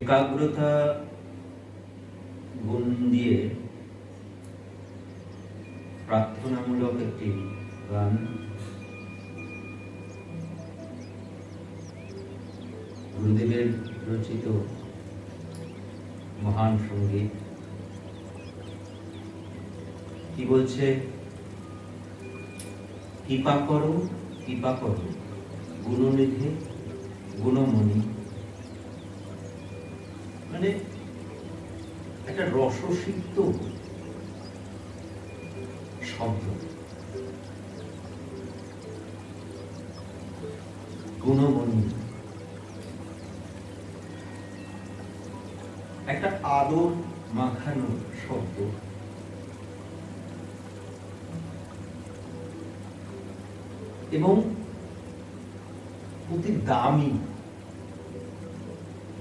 একাগ্রতা গুণ দিয়ে প্রার্থনামূলক একটি গান। গুরুদেবের রচিত মহান সংগীত। কি বলছে? কৃপা করো কৃপা করো। গুণনিধে, গুণমণি। মানে একটা রসসিক্ত শব্দ। গুণমণি। একটা আদর মাখানো শব্দ। এবং অতি দামি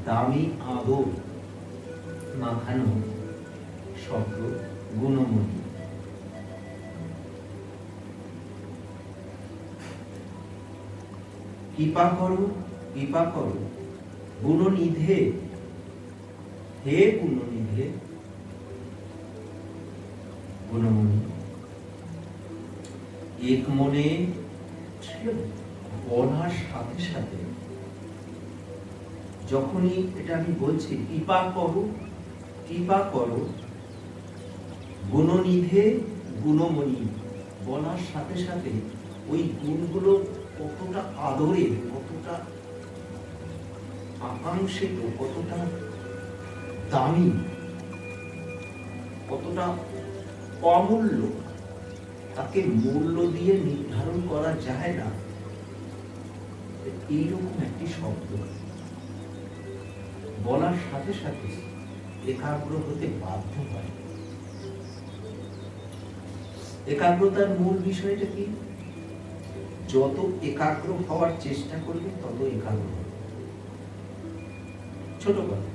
দামি আদর মাখানো শব্দ গুণমণি কৃপা করো কৃপা করো, গুণনিধে। হে গুণনিধে। গুণমণি এক মনে বলার সাথে সাথে যখনই এটা আমি বলছি, কৃপা করো কৃপা করো। গুণনিধে গুণমণি, বলার সাথে সাথে ওই গুণগুলো কতটা আদরের, কতটা আকাঙ্ক্ষিত, কতটা দামি, কতটা অমূল্য, তাকে মূল্য দিয়ে নির্ধারণ করা যায় না। এইরকম একটি শব্দ। বলার সাথে সাথে একাগ্র হতে বাধ্য হয়। একাগ্রতার মূল বিষয়টা কি? যত একাগ্র হওয়ার চেষ্টা করবে, তত একাগ্র হবে। ছোট কথা।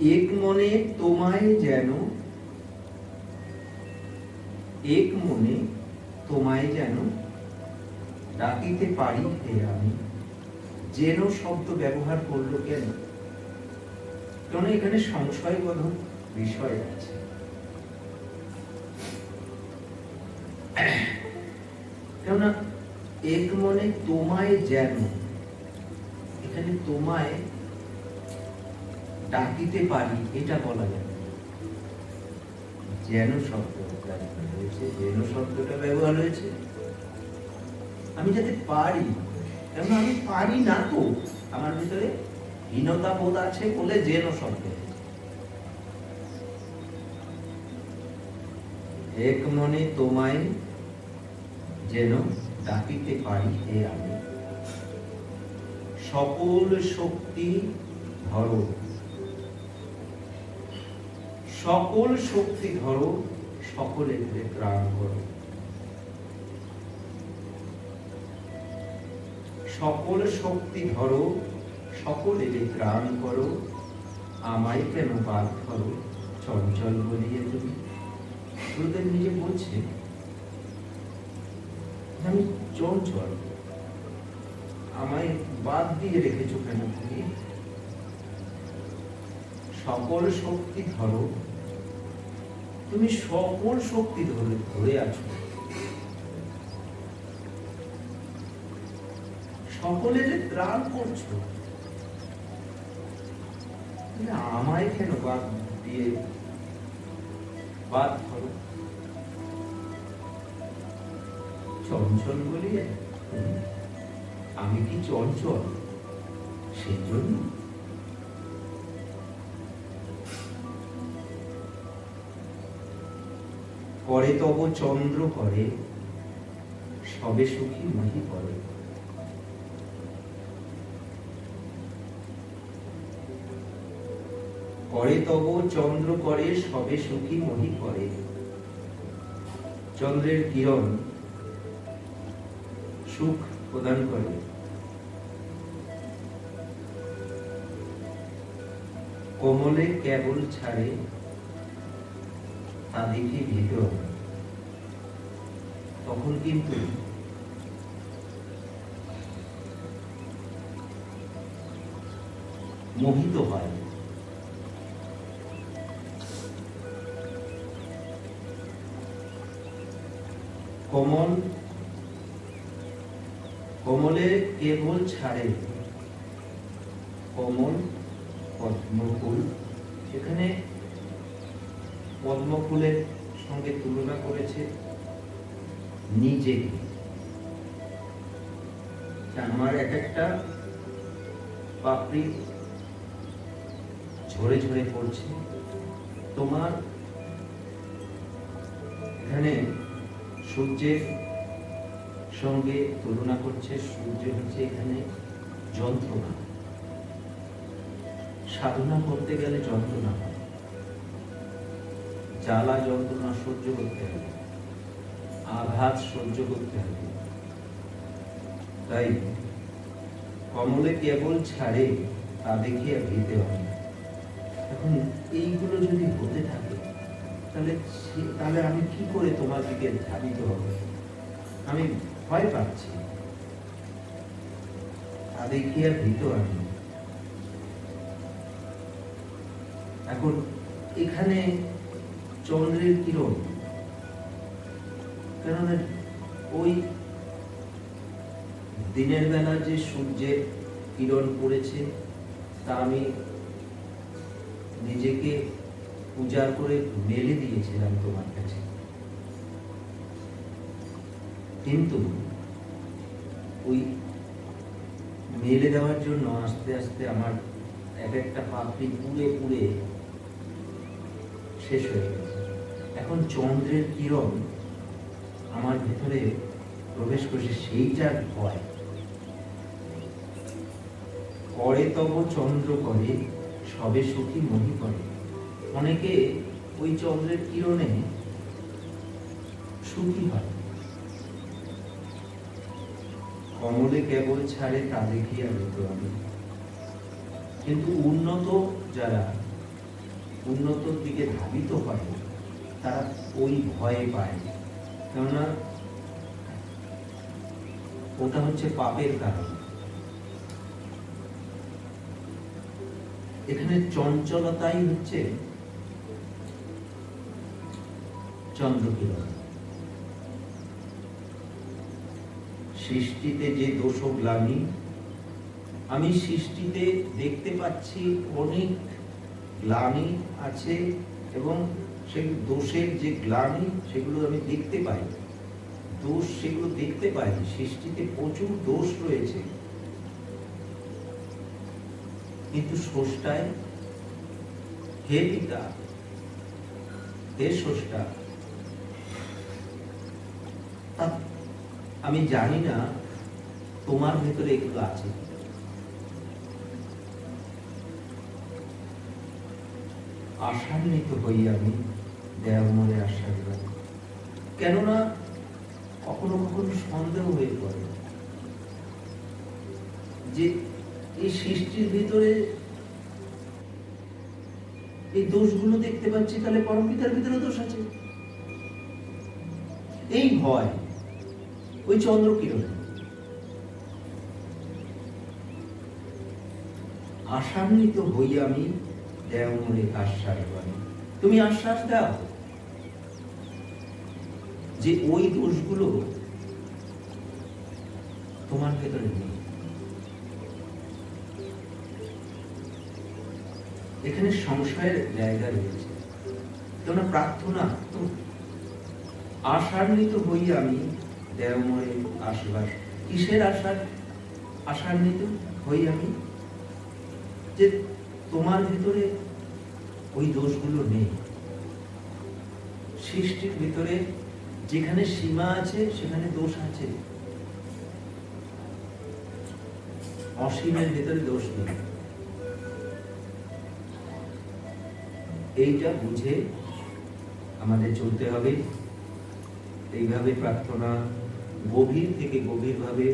এক মনে তোমায় যেন, এক মনে তোমায় যেন ডাকিতে পারি হে আমি। যেন শব্দ ব্যবহার করল কেন? কেন এখানে সংশয় সংশয়বোধক বিষয় আছে। কেননা এক মনে তোমায় যেন, এখানে তোমায় ডাকিতে পারি, এটা বলা যাবে যেন শব্দ হয়েছে, যেন শব্দটা ব্যবহার হয়েছে। আমি যাতে পারি কেন আমি পারি না তো। আমার ভিতরে হীনতা বোধ আছে বলে যেন শব্দ এক মনে তোমায় যেন ডাকিতে পারি হে আমি। সকল শক্তি ধরো। সকল শক্তি ধরো সকলের ত্রাণ করো। সকল শক্তি ধরো সকলের ত্রাণ করো, আমায় কেন বাদ ধরো চঞ্চল বলিয়ে তুমি? গুরুদেব নিজে বলছে আমি চঞ্চল। আমায় বাদ দিয়ে রেখেছো কেন তুমি? সকল শক্তি ধরো, তুমি সকল শক্তি ধরে ধরে আছো। সকলের ত্রাণ করছ? আমায় কেন বাদ দিয়ে বাদ ধরো? চঞ্চল বলিয়ে আমি কি চঞ্চল? সেই জন্য করে তব চন্দ্র করে, সবে সুখী মহি করে করে তব চন্দ্র করে, সবে সুখী মহি করে। চন্দ্রের কিরণ সুখ প্রদান করে। কোমলে কেবল ছাড়ে তাদেরকে ভিতর। তখন কিন্তু মোহিত হয়। কমল, কমলে কেবল ছাড়ে। কমল, পদ্মফুল। এখানে পদ্মফুলের সঙ্গে তুলনা করেছে নিজেকে আমার এক একটা পাপড়ি ঝরে ঝরে পড়ছে। তোমার এখানে সূর্যের সঙ্গে তুলনা করছে, সূর্য হচ্ছে এখানে যন্ত্রণা। সাধনা করতে গেলে যন্ত্রণা জ্বালা যন্ত্রণা সহ্য করতে হবে। আঘাত সহ্য করতে হবে। তাই কমলে কেবল ছাড়ে, তা দেখিয়া ভীতে হবে এখন এইগুলো যদি হতে থাকে তাহলে তাহলে আমি কি করে তোমার দিকে ধাবিত হব? আমি ভয় পাচ্ছি। দেখিয়া ভীত আমি? এখন এখানে চন্দ্রের কিরণ? কেননা ওই দিনের বেলা যে সূর্যের কিরণ পড়েছে, তা আমি নিজেকে পূজা করে মেলে দিয়েছিলাম তোমার কাছে। কিন্তু ওই মেলে দেওয়ার জন্য আস্তে আস্তে আমার এক একটা পাপড়ি পুড়ে পুড়ে শেষ হয়ে গেছে। এখন চন্দ্রের কিরণ আমার ভেতরে প্রবেশ করছে সেইটার ভয়। করে তব চন্দ্র করে, সবে সুখী মহি করে। অনেকে ওই চন্দ্রের কিরণে সুখী হয়। কমলে কেবল ছাড়ে তা দেখিয়া হতো আমি? কিন্তু উন্নত যারা উন্নতর দিকে ধাবিত হয়, তারা ওই ভয়ে পায়। কেননা ওটা হচ্ছে পাপের কারণ। এখানে চঞ্চলতাই হচ্ছে চন্দ্রকিরণ। সৃষ্টিতে যে দোষ গ্লানি আমি সৃষ্টিতে দেখতে পাচ্ছি অনেক গ্লানি আছে এবং সেই দোষের যে গ্লানি, সেগুলো আমি দেখতে পাই। দোষ সেগুলো দেখতে পাই সৃষ্টিতে প্রচুর দোষ রয়েছে। কিন্তু স্রষ্টায় হে পিতা, হে স্রষ্টা আমি জানি না তোমার ভেতরে এগুলো আছে। আশান্বিত হই আমি দেওমনে আশান্বিত কেননা কখনো কখনো সন্দেহ হয়ে পড়ে যে এই সৃষ্টির ভিতরে এই দোষগুলো দেখতে পাচ্ছি, তাহলে পরমপিতার ভিতরে দোষ আছে এই ভয় ওই চন্দ্র কিরণ আশান্বিত হই আমি দেওমনে আশ্বাস তুমি আশ্বাস দাও যে ওই দোষগুলো তোমার ভেতরে নেই। এখানে সংশয়ের জায়গা রয়েছে। কেননা প্রার্থনা আশান্বিত হই আমি দেওময় আশ্বাস কিসের আশার? আশান্বিত হই আমি? যে তোমার ভিতরে ওই দোষগুলো নেই। সৃষ্টির ভিতরে যেখানে সীমা আছে, সেখানে দোষ আছে। অসীমের ভিতরে দোষ নেই। এইটা বুঝে আমাদের চলতে হবে। এইভাবে প্রার্থনা গভীর থেকে গভীরভাবে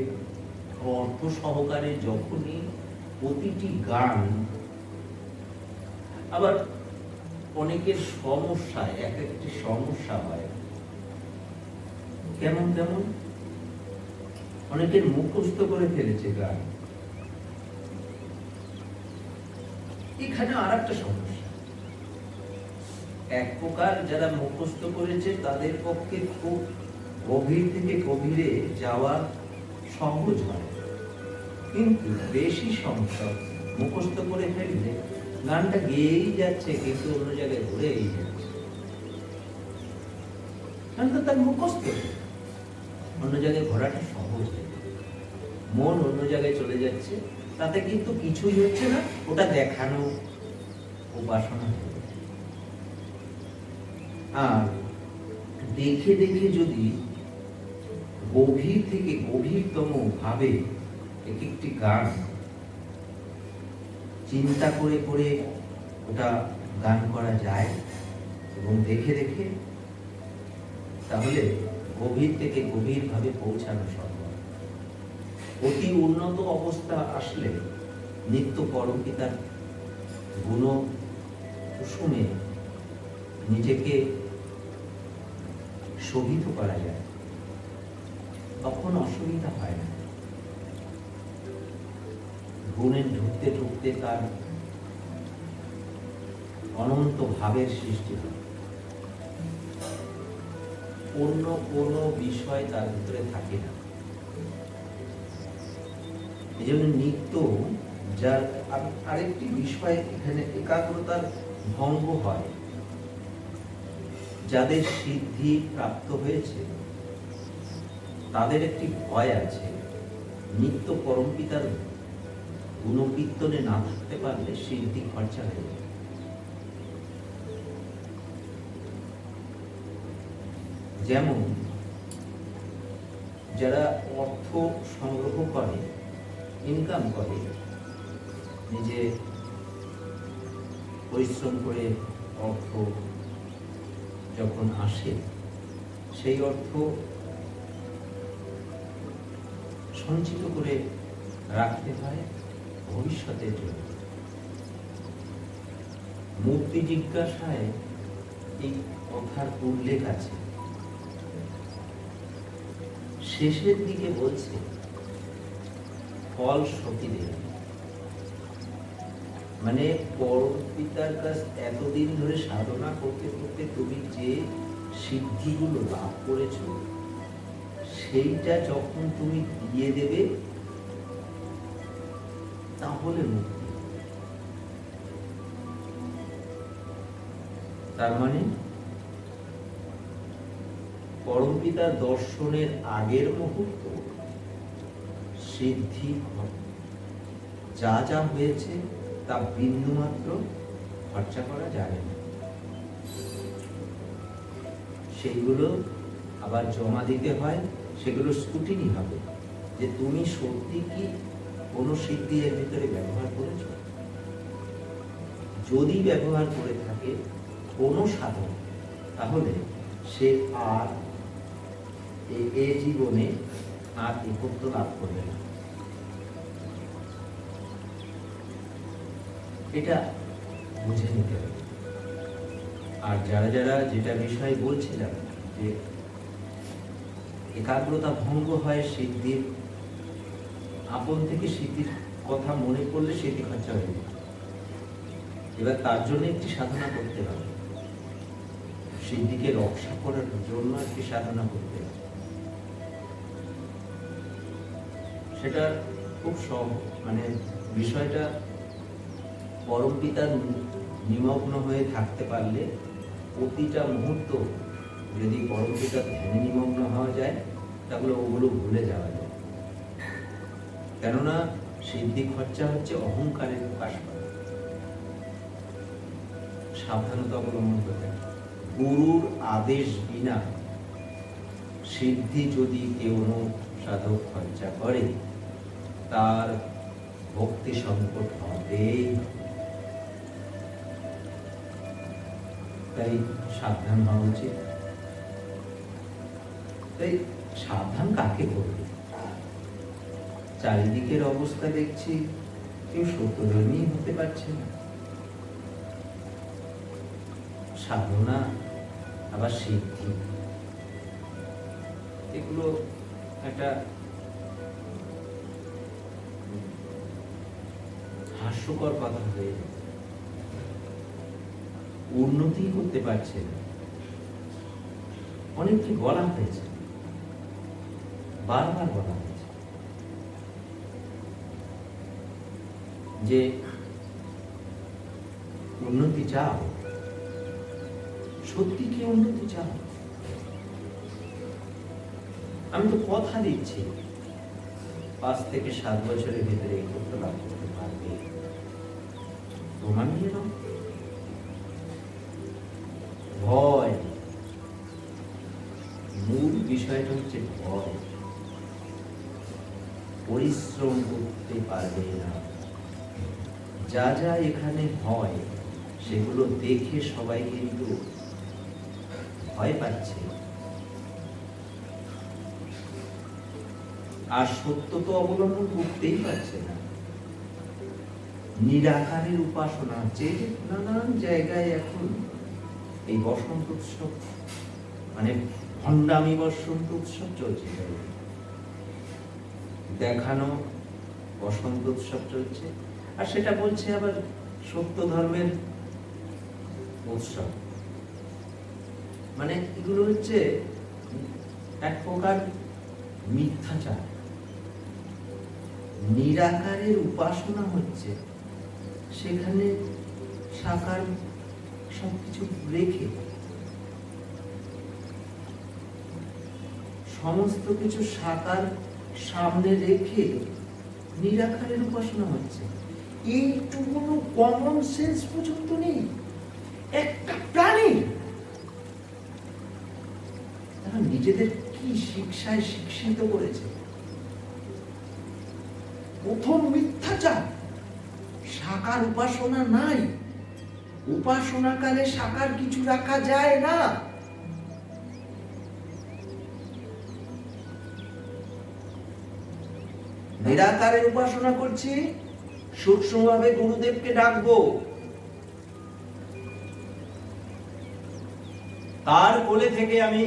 অর্থ সহকারে যখনই প্রতিটি গান, আবার অনেকের সমস্যা এক একটি সমস্যা হয়। কেমন কেমন? অনেকের মুখস্থ করে ফেলেছে গান। এখানে আর একটা সমস্যা। এক প্রকার যারা মুখস্থ করেছে, তাদের পক্ষে খুব গভীর থেকে গভীরে যাওয়া সহজ হয়, কিন্তু বেশি সংখ্যক মুখস্থ করে ফেললে গানটা গেয়েই যাচ্ছে, কিন্তু অন্য জায়গায় ঘুরেই যাচ্ছে। গানটা তার মুখস্থ। অন্য জায়গায় ঘোরাটা সহজ। মন অন্য জায়গায় চলে যাচ্ছে, তাতে কিন্তু কিছুই হচ্ছে না, ওটা দেখানো উপাসনা। আর দেখে দেখে যদি গভীর থেকে গভীরতম ভাবে এক একটি গান চিন্তা করে করে ওটা গান করা যায় এবং দেখে দেখে তাহলে গভীর থেকে গভীরভাবে পৌঁছানো সম্ভব। অতি উন্নত অবস্থা আসলে নিত্য পরমপিতার গুণ কুসুমে নিজেকে শোভিত করা যায়। তখন অসুবিধা হয় না। গুণে ঢুকতে ঢুকতে তার অনন্ত ভাবের সৃষ্টি হয়। অন্য কোনো বিষয় তার ভিতরে থাকে না। এই জন্য নিত্য যার আরেকটি বিষয় এখানে একাগ্রতার ভঙ্গ হয়, যাদের সিদ্ধি প্রাপ্ত হয়েছে তাদের একটি ভয় আছে। নিত্য পরমপিতার গুণকীর্তনে না থাকতে পারলে সিদ্ধি খরচা হয়ে যাবে যেমন, যারা অর্থ সংগ্রহ করে ইনকাম করে, নিজে পরিশ্রম করে অর্থ যখন আসে, সেই অর্থ সঞ্চিত করে রাখতে হয় ভবিষ্যতের জন্য। মুক্তি জিজ্ঞাসায় এই কথার উল্লেখ আছে। শেষের দিকে বলছে, ফল সতী দেবে মানে পরম পিতার কাছ এতদিন ধরে সাধনা করতে করতে তুমি যে সিদ্ধিগুলো লাভ করেছ, সেইটা যখন তুমি দিয়ে দেবে, তাহলে মুক্তি। তার মানে পরমপিতা দর্শনের আগের মুহূর্ত সিদ্ধি। যা যা হয়েছে, তা বিন্দুমাত্র খরচা করা যাবে না। সেইগুলো আবার জমা দিতে হয়, সেগুলো স্কুটিনি হবে। যে তুমি সত্যি কি কোনো সিদ্ধি এর ভিতরে ব্যবহার করেছ? যদি ব্যবহার করে থাকে কোনো সাধন, তাহলে সে আর এ- জীবনে আর একত্র লাভ করবে না। এটা বুঝে নিতে হবে। আর যারা যারা যেটা বিষয় বলছিলাম যে একাগ্রতা ভঙ্গ হয় সিদ্ধির আপন থেকে স্মৃতির কথা মনে করলে সিদ্ধি খরচা হয়ে যায়। এবার তার জন্য একটি সাধনা করতে হবে। সিদ্ধিকে রক্ষা করার জন্য একটি সাধনা করতে হবে। সেটা খুব সহ মানে বিষয়টা পরম পিতার নিমগ্ন হয়ে থাকতে পারলে প্রতিটা মুহূর্ত যদি পরম পিতার ধ্যানে নিমগ্ন হওয়া যায়, তাহলে ওগুলো ভুলে যাওয়া যায়। কেননা সিদ্ধি খরচা হচ্ছে অহংকারের প্রকাশ সাবধানতা অবলম্বন করতে গুরুর আদেশ বিনা সিদ্ধি যদি কেউ সাধক খরচা করে, তার ভক্তি সংকট হবে তাই সাবধান হওয়া উচিত। তাই সাবধান কাকে করবে চারিদিকের অবস্থা দেখছি কেউ সত্যধর্মী হতে পারছে না। সাধনা, আবার সিদ্ধি। এগুলো একটা হাস্যকর কথা হয়ে উন্নতি করতে পারছে না। অনেককে বলা হয়েছে। বারবার বলা হয়েছে। যে উন্নতি চাও, সত্যি কি উন্নতি চাও? আমি তো কথা দিচ্ছি। পাঁচ থেকে সাত বছরের ভিতরে এই করতে লাভ করতে পারবে। প্রমাণ নিয়ে ভয়। মূল বিষয়টা হচ্ছে ভয়। পরিশ্রম করতে পারবে না। যা যা এখানে হয়, সেগুলো দেখে সবাই কিন্তু ভয় পাচ্ছে। আর সত্য তো অবলম্বন করতেই পারছে না। নিরাকারের উপাসনা, যে নানান জায়গায় এখন এই বসন্ত উৎসব মানে ভণ্ডামি বসন্ত উৎসব চলছে। দেখানো বসন্ত উৎসব চলছে। আর সেটা বলছে আবার সত্য ধর্মের উৎসব। মানে এগুলো হচ্ছে এক প্রকার মিথ্যাচার। নিরাকারের উপাসনা হচ্ছে সেখানে সাকার সবকিছু রেখে সমস্ত কিছু সাকার সামনে রেখে নিরাকারের উপাসনা হচ্ছে। এইটুকুনো কমন সেন্স পর্যন্ত নেই। একটা প্রাণী। তারা নিজেদের কি শিক্ষায় শিক্ষিত করেছে? প্রথম মিথ্যাচার। সাকার উপাসনা নাই। উপাসনাকালে সাকার কিছু রাখা যায় না। নিরাকারের উপাসনা করছি সূক্ষ্মভাবে গুরুদেবকে ডাকবো। তার কোলে থেকে আমি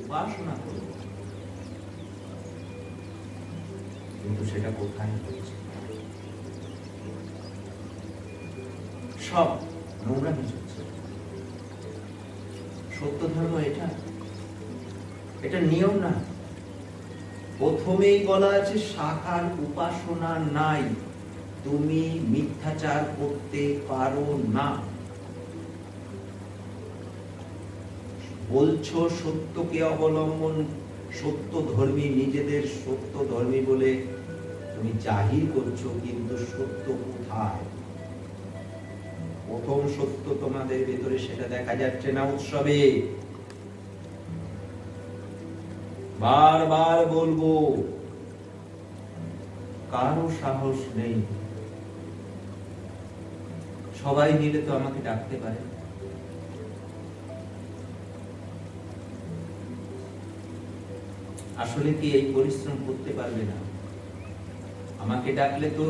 উপাসনা করব। কিন্তু সেটা কোথায় হচ্ছে সব নোংরা কিছু সত্য ধর্ম এটা? এটা নিয়ম না। প্রথমেই বলা আছে, শাখার উপাসনা নাই। তুমি মিথ্যাচার করতে পারো না। বলছো সত্যকে অবলম্বন, সত্য ধর্মী নিজেদের সত্য ধর্মী বলে তুমি জাহির করছ, কিন্তু সত্য কোথায়? প্রথম সত্য তোমাদের ভেতরে সেটা দেখা যাচ্ছে না উৎসবে। বারবার বলব, কারও সাহস নেই। সবাই মিলে তো আমাকে ডাকতে পারে। আসলে কি এই পরিশ্রম করতে পারবে না? আমাকে ডাকলে তো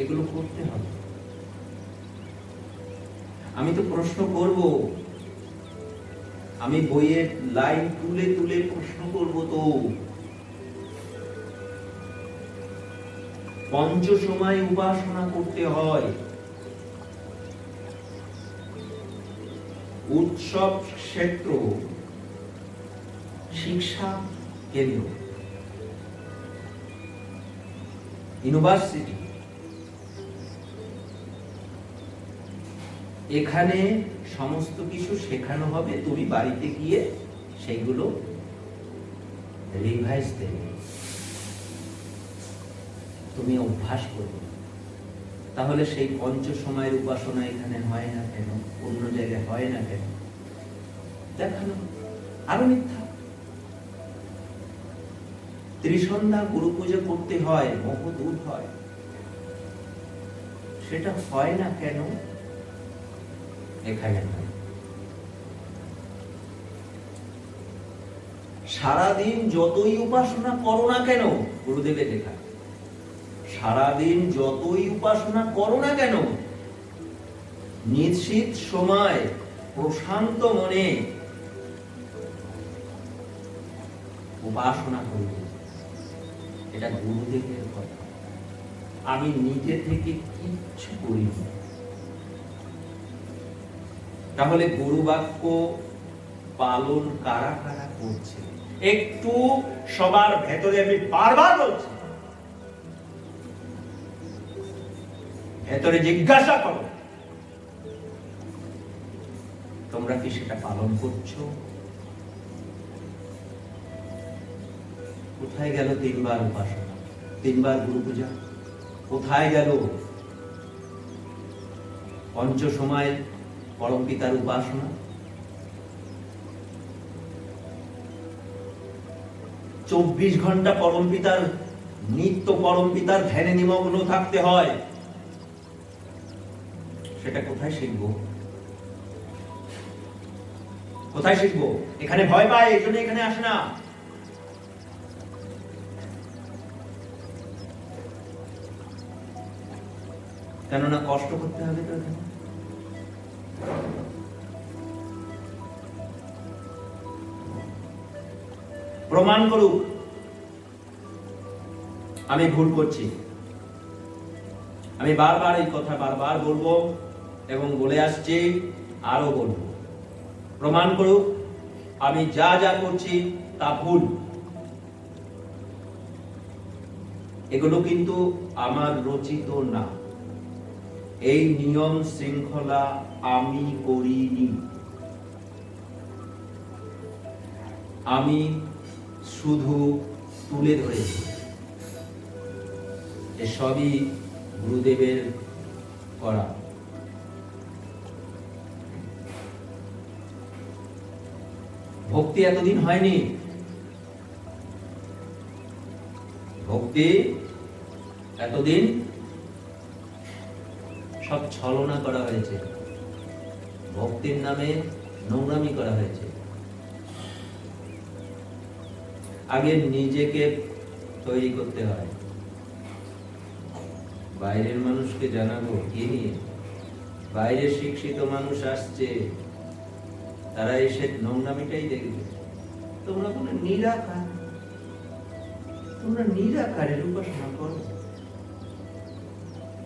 এগুলো করতে হবে। আমি তো প্রশ্ন করব, আমি বইয়ের লাইন তুলে তুলে প্রশ্ন করব তো। পঞ্চ সময় উপাসনা করতে হয়। উৎসব ক্ষেত্র শিক্ষা কেন্দ্র। ইউনিভার্সিটি এখানে সমস্ত কিছু শেখানো হবে, তুমি বাড়িতে গিয়ে সেইগুলো রিভাইজ দেবে। তুমি অভ্যাস করবে। তাহলে সেই পঞ্চ সময়ের উপাসনা এখানে হয় না কেন? অন্য জায়গায় হয় না কেন? দেখানো। আরও মিথ্যা। ত্রিসন্ধ্যা গুরু পুজো করতে হয় মোহ দূর হয়। সেটা হয় না কেন? এখানে সারাদিন যতই উপাসনা করো না কেন, গুরুদেবের লেখা। সারাদিন যতই উপাসনা করো না কেন, নিশ্চিত সময় প্রশান্ত মনে উপাসনা করবে। এটা গুরুদেবের কথা। আমি নিজে থেকে কিচ্ছু করি তাহলে গুরু বাক্য পালন কারা কারা করছে? একটু সবার ভেতরে আমি বারবার বলছি ভেতরে জিজ্ঞাসা করো। তোমরা কি সেটা পালন করছ? কোথায় গেল তিনবার উপাসনা? তিনবার গুরু পূজা? কোথায় গেল? পঞ্চ সময় পরম পিতার উপাসনা? চব্বিশ ঘণ্টা পরম পিতার, নিত্য পরম পিতার ধ্যানে নিমগ্ন থাকতে হয়। কোথায় শিখব? কোথায় শিখব? এখানে ভয় পায়, এই জন্য এখানে আসে না। কেননা কষ্ট করতে হবে তো এখানে। প্রমাণ করুক, আমি ভুল করছি। আমি বারবার এই কথা বারবার বলব। এবং বলে আসছি আরও বলব। প্রমাণ করুক, আমি যা যা করছি, তা ভুল। এগুলো কিন্তু আমার রচিত না। এই নিয়ম শৃঙ্খলা আমি করিনি। আমি শুধু তুলে ধরেছি। এসবই গুরুদেবের করা। ভক্তি এতদিন হয়নি। ভক্তি এতদিন সব ছলনা করা হয়েছে। ভক্তির নামে নোংরামি করা হয়েছে। আগে নিজেকে তৈরি করতে হয়। বাইরের মানুষকে জানাব, কি নিয়ে? বাইরে শিক্ষিত মানুষ আসছে। তারা এসে নোংরামিটাই দেখবে। তোমরা কোনো নিরাকার। তোমরা নিরাকারের উপাসনা করো।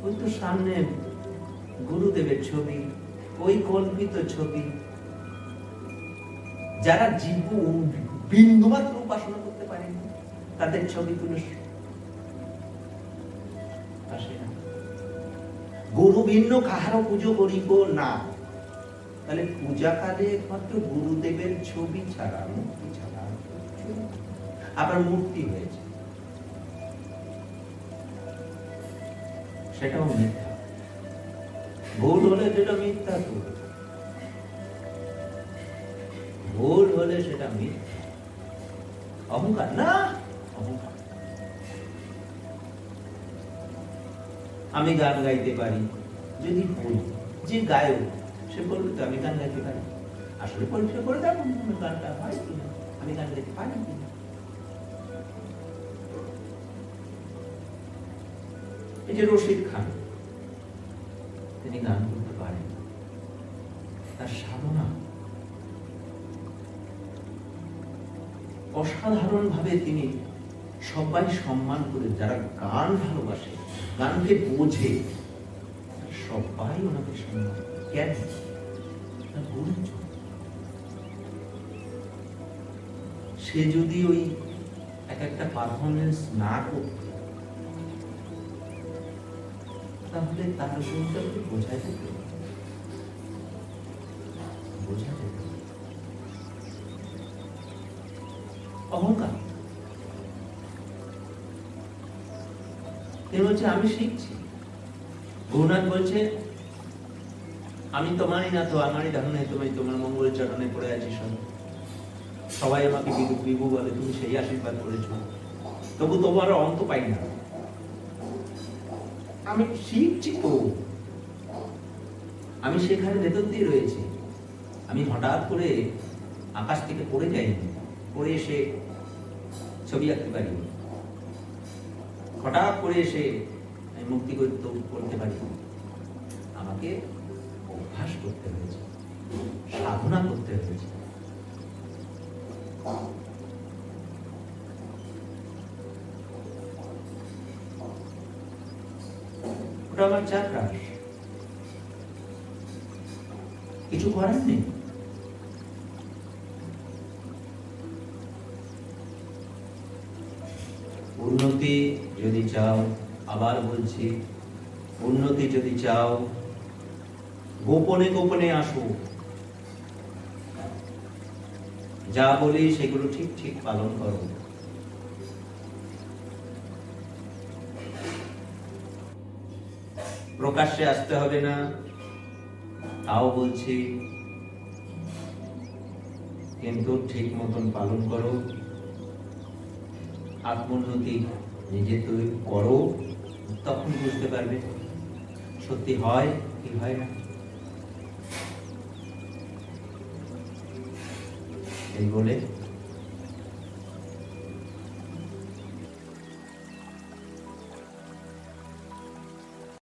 ওই তো সামনে গুরুদেবের ছবি, ওই কল্পিত ছবি। যারা জীব বিন্দুমাত্র উপাসনা করতে পারেনি, তাদের ছবি আসে গুরু ভিন্ন, কাহারও পুজো করিব না। তাহলে পূজা কালে একমাত্র গুরুদেবের ছবি ছাড়া, মূর্তি ছাড়া। আবার মূর্তি হয়েছে। সেটাও মিথ্যা। ভুল হলে সেটা মিথ্যা তো। ভুল হলে সেটা মিথ্যা। অহংকার না, অহংকার। আমি গান গাইতে পারি, যদি বলি, যে গায়ক সে বলবে তো, আমি গান গাইতে পারি। আসলে পরীক্ষা করে দেখো গানটা হয় কিনা, আমি গান গাইতে পারি এই যে রশিদ খান, তিনি গান করতে পারেন। তার সাধনা অসাধারণ ভাবে তিনি সবাই সম্মান করে, যারা গান ভালোবাসে, গানকে বোঝে সবাই ওনাকে সম্মান কেন? সে যদি ওই এক একটা পারফরমেন্স না করত তাহলে তার গুণটা কি বোঝা যেত বোঝা যেত। অহংকার। তিনি বলছে, আমি শিখছি। গুরুনাথ বলছে আমি তোমারই না তো আমারই ধারণে তুমি তোমার মঙ্গল চরণে পড়ে আছি সব। সবাই আমাকে বিভু বিভু বলে, তুমি সেই আশীর্বাদ করেছ। তবু তোমার অন্ত পাই না। আমি শিখছি তো। আমি সেখানে ভেতর দিয়ে রয়েছি। আমি হঠাৎ করে আকাশ থেকে পড়ে যাইনি পড়ে এসে ছবি আঁকতে পারি। হঠাৎ করে এসে আমি মুক্তি করতে পারি। আমাকে অভ্যাস করতে হয়েছে। সাধনা করতে হয়েছে। কিছু করার নেই। উন্নতি যদি চাও, আবার বলছি, উন্নতি যদি চাও গোপনে গোপনে আসো। যা বলি সেগুলো ঠিক ঠিক পালন করো। প্রকাশ্যে আসতে হবে না, তাও বলছি। কিন্তু ঠিক মতন পালন করো। আত্মোন্নতি নিজে তৈরি করো, তখন বুঝতে পারবে সত্যি হয় কি হয় না। এই বলে